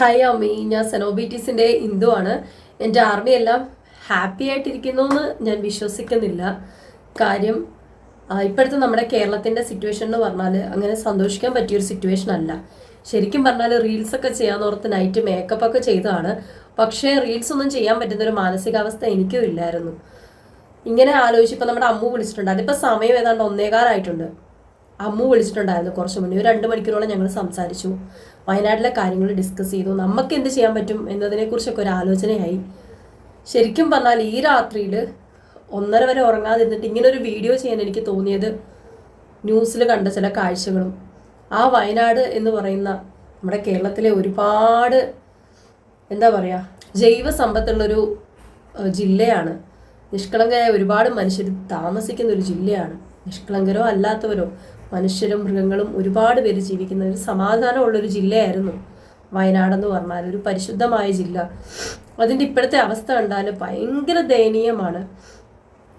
Hi അമ്മി ഞാൻ സെനോബിറ്റീസിന്റെ ഇന്ദു ആണ്. എന്റെ ആർമി എല്ലാം ഹാപ്പി ആയിട്ടിരിക്കുന്നു എന്ന് ഞാൻ വിശ്വസിക്കുന്നില്ല. കാര്യം ഇപ്പോഴത്തെ നമ്മുടെ കേരളത്തിന്റെ സിറ്റുവേഷൻ എന്ന് പറഞ്ഞാൽ അങ്ങനെ സന്തോഷിക്കാൻ പറ്റിയൊരു സിറ്റുവേഷൻ അല്ല. ശരിക്കും പറഞ്ഞാൽ റീൽസൊക്കെ ചെയ്യാന്നോർത്ത് നൈറ്റ് മേക്കപ്പ് ഒക്കെ ചെയ്തതാണ്. പക്ഷേ റീൽസ് ഒന്നും ചെയ്യാൻ പറ്റുന്ന ഒരു മാനസികാവസ്ഥ എനിക്കും ഇല്ലായിരുന്നു. ഇങ്ങനെ ആലോചിച്ചപ്പോൾ നമ്മുടെ അമ്മു വിളിച്ചിട്ടുണ്ട്. അതിപ്പോൾ സമയം ഏതാണ്ട് ഒന്നേകാലായിട്ടുണ്ട്. അമ്മു വിളിച്ചിട്ടുണ്ടായിരുന്നു കുറച്ച് മുന്നേ. ഒരു രണ്ട് മണിക്കൂറോളം ഞങ്ങൾ സംസാരിച്ചു. വയനാട്ടിലെ കാര്യങ്ങൾ ഡിസ്കസ് ചെയ്തു. നമുക്ക് എന്ത് ചെയ്യാൻ പറ്റും എന്നതിനെക്കുറിച്ചൊക്കെ ഒരു ആലോചനയായി. ശരിക്കും പറഞ്ഞാൽ ഈ രാത്രിയിൽ ഒന്നര വരെ ഉറങ്ങാതിരുന്നിട്ട് ഒരു വീഡിയോ ചെയ്യാൻ എനിക്ക് തോന്നിയത് ന്യൂസിൽ കണ്ട ചില കാഴ്ചകളും. ആ വയനാട് എന്ന് പറയുന്ന നമ്മുടെ കേരളത്തിലെ ഒരുപാട് എന്താ പറയുക ജൈവ സമ്പത്തുള്ളൊരു ജില്ലയാണ്. നിഷ്കളങ്കരായ ഒരുപാട് മനുഷ്യർ താമസിക്കുന്ന ഒരു ജില്ലയാണ്. നിഷ്കളങ്കരോ അല്ലാത്തവരോ മനുഷ്യരും മൃഗങ്ങളും ഒരുപാട് പേര് ജീവിക്കുന്ന ഒരു സമാധാനമുള്ളൊരു ജില്ലയായിരുന്നു വയനാടെന്ന് പറഞ്ഞാൽ ഒരു പരിശുദ്ധമായ ജില്ല. അതിന്റെ ഇപ്പോഴത്തെ അവസ്ഥ കണ്ടാൽ ഭയങ്കര ദയനീയമാണ്.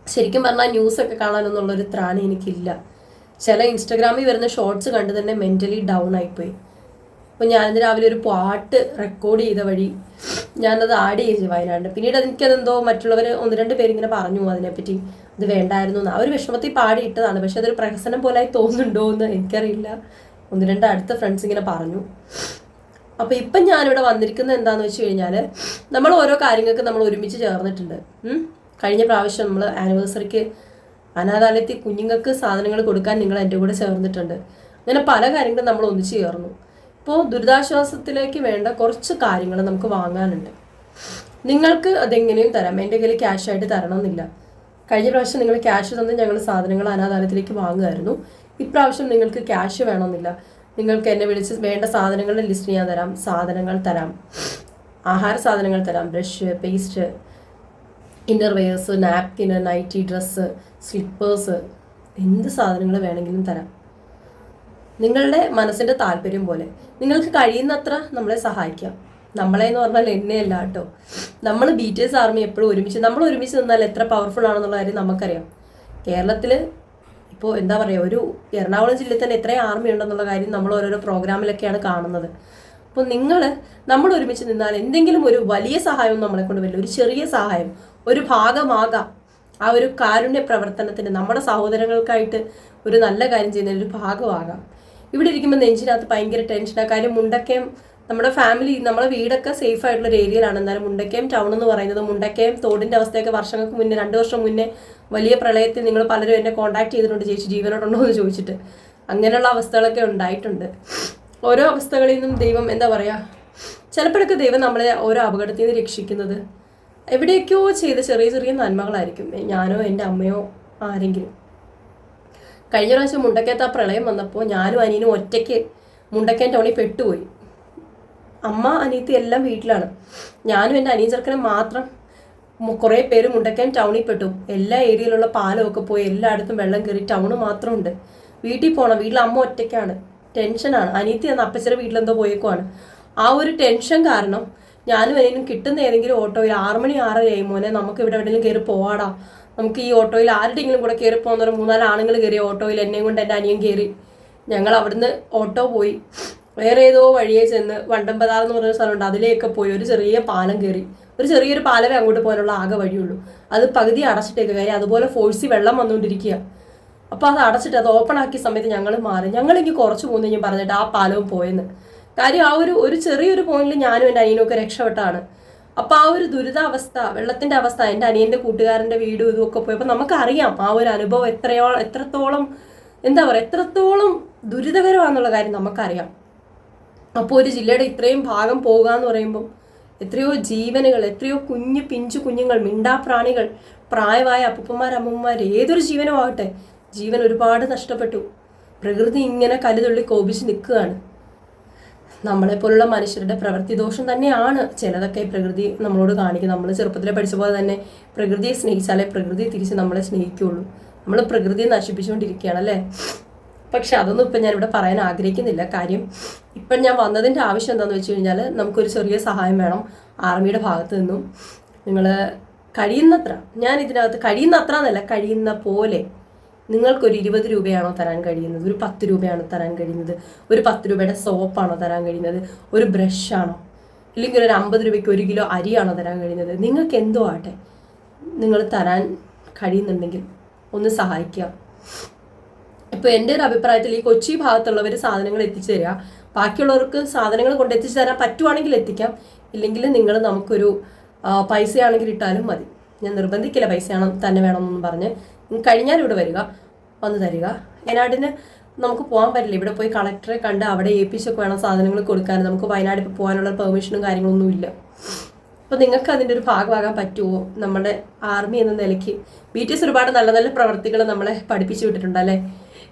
ശരിക്കും പറഞ്ഞാൽ ന്യൂസൊക്കെ കാണാനൊന്നുള്ളൊരു ത്രാണി എനിക്കില്ല. ചില ഇൻസ്റ്റഗ്രാമിൽ വരുന്ന ഷോർട്സ് കണ്ട് തന്നെ മെന്റലി ഡൗൺ ആയിപ്പോയി. അപ്പോൾ ഞാനിന്ന് രാവിലെ ഒരു പാട്ട് റെക്കോർഡ് ചെയ്ത വഴി ഞാനത് ആഡ് ചെയ്തു വയനാട് പിന്നീട് എനിക്കതെന്തോ മറ്റുള്ളവർ ഒന്ന് രണ്ട് പേരിങ്ങനെ പറഞ്ഞു അതിനെപ്പറ്റി. ഇത് വേണ്ടായിരുന്നു എന്ന് ആ ഒരു വിഷമത്തിൽ പാടി ഇട്ടതാണ്. പക്ഷെ അതൊരു പ്രഹസനം പോലായി തോന്നുന്നുണ്ടോ എന്ന് എനിക്കറിയില്ല. ഒന്ന് രണ്ട് അടുത്ത ഫ്രണ്ട്സ് ഇങ്ങനെ പറഞ്ഞു. അപ്പോൾ ഇപ്പം ഞാനിവിടെ വന്നിരിക്കുന്നത് എന്താണെന്ന് വെച്ച് കഴിഞ്ഞാൽ നമ്മൾ ഓരോ കാര്യങ്ങൾക്ക് നമ്മൾ ഒരുമിച്ച് ചേർന്നിട്ടുണ്ട്. കഴിഞ്ഞ പ്രാവശ്യം നമ്മൾ ആനിവേഴ്സറിക്ക് അനാഥാലയത്തിൽ കുഞ്ഞുങ്ങൾക്ക് സാധനങ്ങൾ കൊടുക്കാൻ നിങ്ങൾ എന്റെ കൂടെ ചേർന്നിട്ടുണ്ട്. അങ്ങനെ പല കാര്യങ്ങളും നമ്മൾ ഒന്നിച്ച് ചേർന്നു. ഇപ്പോൾ ദുരിതാശ്വാസത്തിലേക്ക് വേണ്ട കുറച്ച് കാര്യങ്ങൾ നമുക്ക് വാങ്ങാനുണ്ട്. നിങ്ങൾക്ക് അതെങ്ങനെയും തരാം. എന്റെ കയ്യിൽ ക്യാഷ് ആയിട്ട് തരണമെന്നില്ല. കഴിഞ്ഞ പ്രാവശ്യം നിങ്ങൾ ക്യാഷ് തന്ന് ഞങ്ങൾ സാധനങ്ങൾ അനാഥാലയത്തിലേക്ക് വാങ്ങുമായിരുന്നു ഇപ്രാവശ്യം നിങ്ങൾക്ക് ക്യാഷ് വേണമെന്നില്ല. നിങ്ങൾക്ക് എന്നെ വിളിച്ച് വേണ്ട സാധനങ്ങളുടെ ലിസ്റ്റ് ഞാൻ തരാം. സാധനങ്ങൾ തരാം. ആഹാര സാധനങ്ങൾ തരാം. Brush paste inner wears napkin nighty dress slippers എന്ത് സാധനങ്ങൾ വേണമെങ്കിലും തരാം. നിങ്ങളുടെ മനസ്സിന്റെ താല്പര്യം പോലെ. നിങ്ങൾക്ക് കഴിയുന്നത്ര നമ്മളെ സഹായിക്കാം നമ്മളെ എന്ന് പറഞ്ഞാൽ എന്നെയല്ല കേട്ടോ. നമ്മൾ ബി ടി എസ് ആർമി എപ്പോഴും ഒരുമിച്ച് നമ്മൾ ഒരുമിച്ച് നിന്നാൽ എത്ര പവർഫുൾ ആണെന്നുള്ള കാര്യം നമുക്കറിയാം. കേരളത്തിൽ ഇപ്പോൾ എന്താ പറയുക ഒരു എറണാകുളം ജില്ലയിൽ തന്നെ എത്രയും ആർമി ഉണ്ടെന്നുള്ള കാര്യം നമ്മൾ ഓരോരോ പ്രോഗ്രാമിലൊക്കെയാണ് കാണുന്നത്. അപ്പോൾ നിങ്ങൾ നമ്മൾ ഒരുമിച്ച് നിന്നാൽ എന്തെങ്കിലും ഒരു വലിയ സഹായം നമ്മളെ കൊണ്ട് വരില്ല. ഒരു ചെറിയ സഹായം ഒരു ഭാഗമാകാം. ആ ഒരു കാരുണ്യ പ്രവർത്തനത്തിന് നമ്മുടെ സഹോദരങ്ങൾക്കായിട്ട് ഒരു നല്ല കാര്യം ചെയ്യുന്നതിന് ഒരു ഭാഗമാകാം. ഇവിടെ ഇരിക്കുമ്പോൾ നെഞ്ചിനകത്ത് ഭയങ്കര ടെൻഷനാണ് കാര്യം മുണ്ടക്കയം നമ്മുടെ ഫാമിലി നമ്മുടെ വീടൊക്കെ സേഫ് ആയിട്ടുള്ള ഒരു ഏരിയയിലാണ് എന്നാലും മുണ്ടക്കയം ടൗൺ എന്ന് പറയുന്നത് മുണ്ടക്കയം തോടിന്റെ അവസ്ഥയൊക്കെ വർഷങ്ങൾക്ക് മുന്നേ രണ്ട് വർഷം മുന്നേ വലിയ പ്രളയത്തിൽ നിങ്ങൾ പലരും എന്നെ കോൺടാക്ട് ചെയ്തിട്ടുണ്ട്. ചേച്ചി ജീവനോടുണ്ടോ എന്ന് ചോദിച്ചിട്ട്. അങ്ങനെയുള്ള അവസ്ഥകളൊക്കെ ഉണ്ടായിട്ടുണ്ട്. ഓരോ അവസ്ഥകളിൽ നിന്നും ദൈവം എന്താ പറയുക ചിലപ്പോഴൊക്കെ ദൈവം നമ്മളെ ഓരോ അപകടത്തിൽ നിന്ന് രക്ഷിക്കുന്നത്. എവിടെയൊക്കെയോ ചെയ്ത ചെറിയ ചെറിയ നന്മകളായിരിക്കും. ഞാനോ എന്റെ അമ്മയോ ആരെങ്കിലും. കഴിഞ്ഞ പ്രാവശ്യം മുണ്ടക്കയത്ത് ആ പ്രളയം വന്നപ്പോൾ ഞാനും അനിയനും ഒറ്റയ്ക്ക് മുണ്ടക്കേൻ ടൗണിൽ പെട്ടുപോയി. അമ്മ അനിയത്തി എല്ലാം വീട്ടിലാണ്. ഞാനും എന്റെ അനിയൻ ചെറുക്കനും മാത്രം കുറേ പേര് മുണ്ടക്കേൻ ടൗണിൽ പെട്ടു. എല്ലാ ഏരിയയിലുള്ള പാലമൊക്കെ പോയി എല്ലായിടത്തും വെള്ളം കയറി ടൗണ് മാത്രമുണ്ട്. വീട്ടിൽ പോകണം വീട്ടിൽ അമ്മ ഒറ്റയ്ക്കാണ്. ടെൻഷനാണ് അനിയത്തി അന്ന് അപ്പച്ചയുടെ വീട്ടിലെന്തോ പോയേക്കുവാണ്. ആ ഒരു ടെൻഷൻ കാരണം ഞാനും അനിയനും കിട്ടുന്ന ഏതെങ്കിലും ഓട്ടോയിൽ ആറുമണി ആറര ആറരയായി മോനെ നമുക്ക് ഇവിടെ എവിടെയെങ്കിലും കയറി പോവാടാ. നമുക്ക് ഈ ഓട്ടോയിൽ ആരുടെയെങ്കിലും കൂടെ കയറി പോകുന്ന ഒരു മൂന്നാൽ ആണുങ്ങൾ കയറി ഓട്ടോയിൽ എന്നെയും കൊണ്ട് എന്റെ അനിയൻ കയറി ഞങ്ങൾ അവിടുന്ന് ഓട്ടോ പോയി. വേറെ ഏതോ വഴിയെ ചെന്ന് വണ്ടമ്പതാർ എന്ന് പറഞ്ഞ സ്ഥലമുണ്ട്. അതിലേക്ക് പോയി ഒരു ചെറിയ പാലം കയറി ഒരു ചെറിയൊരു പാലമേ അങ്ങോട്ട് പോകാനുള്ള ആകെ വഴിയുള്ളൂ. അത് പകുതി അടച്ചിട്ടേക്ക് കാര്യം അതുപോലെ ഫോഴ്സി വെള്ളം വന്നുകൊണ്ടിരിക്കുക. അപ്പോൾ അത് അടച്ചിട്ട് അത് ഓപ്പൺ ആക്കിയ സമയത്ത് ഞങ്ങൾ മാറി. ഞങ്ങളെങ്കിൽ കുറച്ച് പോകുന്നു ഞാൻ പറഞ്ഞിട്ട് ആ പാലവും പോയെന്ന്. കാര്യം ആ ഒരു ഒരു ചെറിയൊരു പോയിന്റിൽ ഞാനും എന്റെ അനിയനൊക്കെ രക്ഷപ്പെട്ടാണ് അപ്പോൾ ആ ഒരു ദുരിതാവസ്ഥ വെള്ളത്തിന്റെ അവസ്ഥ എന്റെ അനിയന്റെ കൂട്ടുകാരന്റെ വീടും ഇതുമൊക്കെ പോയി പോയപ്പോൾ നമുക്കറിയാം ആ ഒരു അനുഭവം എത്രയോ എത്രത്തോളം എന്താ പറയുക എത്രത്തോളം ദുരിതകരമാണെന്നുള്ള കാര്യം നമുക്കറിയാം. അപ്പോൾ ഒരു ജില്ലയുടെ ഇത്രയും ഭാഗം പോകുക എന്ന് പറയുമ്പം എത്രയോ ജീവനുകൾ എത്രയോ കുഞ്ഞു പിഞ്ചു കുഞ്ഞുങ്ങൾ മിണ്ടാപ്രാണികൾ പ്രായമായ അപ്പൂപ്പന്മാർ അമ്മൂമ്മമാർ ഏതൊരു ജീവനും ആകട്ടെ ജീവൻ ഒരുപാട് നഷ്ടപ്പെട്ടു. പ്രകൃതി ഇങ്ങനെ കലുതുള്ളി കോപിച്ച് നിൽക്കുകയാണ്. നമ്മളെപ്പോലുള്ള മനുഷ്യരുടെ പ്രവൃത്തി ദോഷം തന്നെയാണ്. ചിലതൊക്കെ പ്രകൃതി നമ്മളോട് കാണിക്കുന്നത് നമ്മൾ ചെറുപ്പത്തിലെ പഠിച്ച പോലെ തന്നെ പ്രകൃതിയെ സ്നേഹിച്ചാലേ പ്രകൃതി തിരിച്ച് നമ്മളെ സ്നേഹിക്കുകയുള്ളൂ. നമ്മൾ പ്രകൃതിയെ നശിപ്പിച്ചുകൊണ്ടിരിക്കുകയാണ് അല്ലേ? പക്ഷെ അതൊന്നും ഇപ്പം ഞാനിവിടെ പറയാൻ ആഗ്രഹിക്കുന്നില്ല. കാര്യം ഇപ്പം ഞാൻ വന്നതിന്റെ ആവശ്യം എന്താണെന്ന് വെച്ച് കഴിഞ്ഞാൽ നമുക്കൊരു ചെറിയ സഹായം വേണം ആർമിയുടെ ഭാഗത്ത് നിന്നും. നിങ്ങൾ കഴിയുന്നത്ര ഞാൻ ഇതിനകത്ത് കഴിയുന്നത്ര എന്നല്ല കഴിയുന്ന പോലെ നിങ്ങൾക്കൊരു ഇരുപത് രൂപയാണോ തരാൻ കഴിയുന്നത്? ഒരു പത്ത് രൂപയാണോ തരാൻ കഴിയുന്നത്? ഒരു പത്ത് രൂപയുടെ സോപ്പാണോ തരാൻ കഴിയുന്നത്? ഒരു ബ്രഷാണോ? ഇല്ലെങ്കിൽ ഒരു അമ്പത് രൂപയ്ക്ക് ഒരു കിലോ അരിയാണോ തരാൻ കഴിയുന്നത്? നിങ്ങൾക്ക് എന്തോ ആട്ടെ? നിങ്ങൾ തരാൻ കഴിയുന്നുണ്ടെങ്കിൽ ഒന്ന് സഹായിക്കുക. ഇപ്പോൾ എന്റെ ഒരു അഭിപ്രായത്തിൽ ഈ കൊച്ചി ഭാഗത്തുള്ളവർ സാധനങ്ങൾ എത്തിച്ചു തരിക ബാക്കിയുള്ളവർക്ക് സാധനങ്ങൾ കൊണ്ട് എത്തിച്ചു തരാൻ പറ്റുവാണെങ്കിൽ എത്തിക്കാം. ഇല്ലെങ്കിൽ നിങ്ങൾ നമുക്കൊരു പൈസയാണെങ്കിൽ ഇട്ടാലും മതി. ഞാൻ നിർബന്ധിക്കില്ല പൈസയാണ് തന്നെ വേണമെന്നൊന്നും പറഞ്ഞ് കഴിഞ്ഞാൽ ഇവിടെ വരിക വന്ന് തരിക. വയനാടിന് നമുക്ക് പോകാൻ പറ്റില്ല. ഇവിടെ പോയി കളക്ടറെ കണ്ട് അവിടെ ഏൽപ്പിച്ചൊക്കെ വേണം സാധനങ്ങൾ കൊടുക്കാൻ. നമുക്ക് വയനാട് ഇപ്പോൾ പോകാനുള്ള പെർമിഷനും കാര്യങ്ങളൊന്നും ഇല്ല. അപ്പോൾ നിങ്ങൾക്ക് അതിന്റെ ഒരു ഭാഗമാകാൻ പറ്റുമോ നമ്മുടെ ആർമി എന്ന നിലയ്ക്ക്. ബി ടി എസ് ഒരുപാട് നല്ല നല്ല പ്രവർത്തികൾ നമ്മളെ പഠിപ്പിച്ചു വിട്ടിട്ടുണ്ട് അല്ലേ?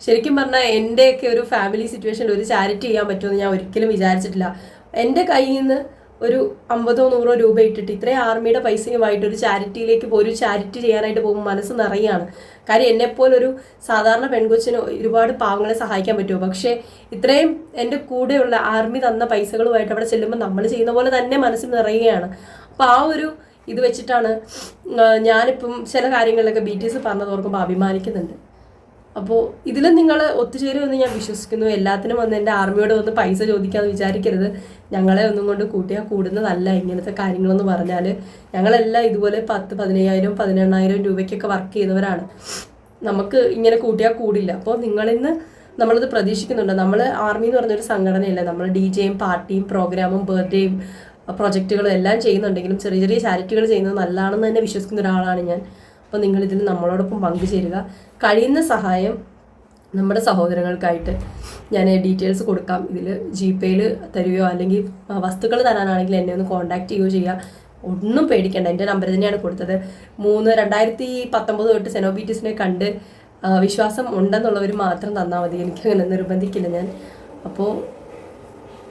ശരിക്കും പറഞ്ഞാൽ എന്റെയൊക്കെ ഒരു ഫാമിലി സിറ്റുവേഷനിൽ ഒരു ചാരിറ്റി ചെയ്യാൻ പറ്റുമെന്ന് ഞാൻ ഒരിക്കലും വിചാരിച്ചിട്ടില്ല. എന്റെ കയ്യിൽ നിന്ന് ഒരു അമ്പതോ നൂറോ രൂപ ഇട്ടിട്ട് ഇത്രയും ആർമിയുടെ പൈസയുമായിട്ട് ഒരു ചാരിറ്റിയിലേക്ക് പോയി ഒരു ചാരിറ്റി ചെയ്യാനായിട്ട് പോകുമ്പോൾ മനസ്സ് നിറയാണ്. കാര്യം എന്നെപ്പോലൊരു സാധാരണ പെൺകൊച്ചിന് ഒരുപാട് പാവങ്ങളെ സഹായിക്കാൻ പറ്റുമോ? പക്ഷേ ഇത്രയും എന്റെ കൂടെയുള്ള ആർമി തന്ന പൈസകളുമായിട്ട് അവിടെ ചെല്ലുമ്പോൾ നമ്മൾ ചെയ്യുന്ന പോലെ തന്നെ മനസ്സ് നിറയുകയാണ്. അപ്പോൾ ആ ഒരു ഇത് വെച്ചിട്ടാണ് ഞാനിപ്പം ചില കാര്യങ്ങളിലൊക്കെ ബി ടി എസ് പറഞ്ഞത് ഓർക്കുമ്പോൾ അഭിമാനിക്കുന്നുണ്ട്. അപ്പോൾ ഇതിൽ നിങ്ങൾ ഒത്തുചേരുമെന്ന് ഞാൻ വിശ്വസിക്കുന്നു. എല്ലാത്തിനും വന്ന് എന്റെ ആർമിയോട് വന്ന് പൈസ ചോദിക്കാമെന്ന് വിചാരിക്കരുത്. ഞങ്ങളെ ഒന്നും കൊണ്ട് കൂട്ടിയാൽ കൂടുന്നതല്ല ഇങ്ങനത്തെ കാര്യങ്ങളെന്ന് പറഞ്ഞാൽ ഞങ്ങളെല്ലാം ഇതുപോലെ പത്ത് പതിനയ്യായിരം പതിനെണ്ണായിരം രൂപയ്ക്കൊക്കെ വർക്ക് ചെയ്യുന്നവരാണ് നമുക്ക് ഇങ്ങനെ കൂട്ടിയാൽ കൂടില്ല. അപ്പോൾ നിങ്ങളിന്ന് നമ്മളത് പ്രതീക്ഷിക്കുന്നുണ്ട്. നമ്മൾ ആർമി എന്ന് പറഞ്ഞൊരു സംഘടനയല്ല? നമ്മൾ ഡി ജെയും പാർട്ടിയും പ്രോഗ്രാമും ബർത്ത്ഡേയും പ്രൊജക്റ്റുകളും എല്ലാം ചെയ്യുന്നുണ്ടെങ്കിലും ചെറിയ ചെറിയ ചാരിറ്റികൾ ചെയ്യുന്നത് നല്ലതാണെന്ന് തന്നെ വിശ്വസിക്കുന്ന ഒരാളാണ് ഞാൻ. അപ്പോൾ നിങ്ങൾ ഇതിൽ നമ്മളോടൊപ്പം പങ്കുചേരുക. കഴിയുന്ന സഹായം നമ്മുടെ സഹോദരങ്ങൾക്കായിട്ട് ഞാൻ ഡീറ്റെയിൽസ് കൊടുക്കാം. ഇതിൽ ജി പേയിൽ തരുകയോ അല്ലെങ്കിൽ വസ്തുക്കൾ തരാനാണെങ്കിൽ എന്നെ ഒന്ന് കോൺടാക്റ്റ് ചെയ്യുകയോ ചെയ്യുക. ഒന്നും പേടിക്കേണ്ട. എന്റെ നമ്പർ തന്നെയാണ് കൊടുത്തത്. മൂന്ന് രണ്ടായിരത്തി പത്തൊമ്പത് തൊട്ട് സെനോബീറ്റീസിനെ കണ്ട് വിശ്വാസം ഉണ്ടെന്നുള്ളവർ മാത്രം തന്നാൽ മതി. എനിക്കങ്ങനെ നിർബന്ധിക്കില്ല ഞാൻ. അപ്പോൾ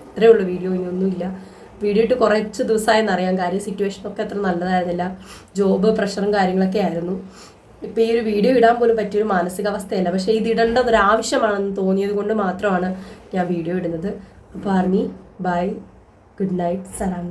ഇത്രയേ ഉള്ളൂ വീഡിയോ. ഇനിയൊന്നുമില്ല. വീഡിയോ ഇട്ട് കുറച്ച് ദിവസമായെന്ന് അറിയാം. കാര്യം സിറ്റുവേഷനൊക്കെ അത്ര നല്ലതായിരുന്നില്ല. ജോബ് പ്രഷറും കാര്യങ്ങളൊക്കെ ആയിരുന്നു. ഇപ്പം ഈ ഒരു വീഡിയോ ഇടാൻ പോലും പറ്റിയൊരു മാനസികാവസ്ഥയല്ല. പക്ഷേ ഇത് ഇടേണ്ടത് ഒരു ആവശ്യമാണെന്ന് തോന്നിയത് കൊണ്ട് മാത്രമാണ് ഞാൻ വീഡിയോ ഇടുന്നത്. അപ്പോൾ ആർമി ബൈ ഗുഡ് നൈറ്റ് സലാം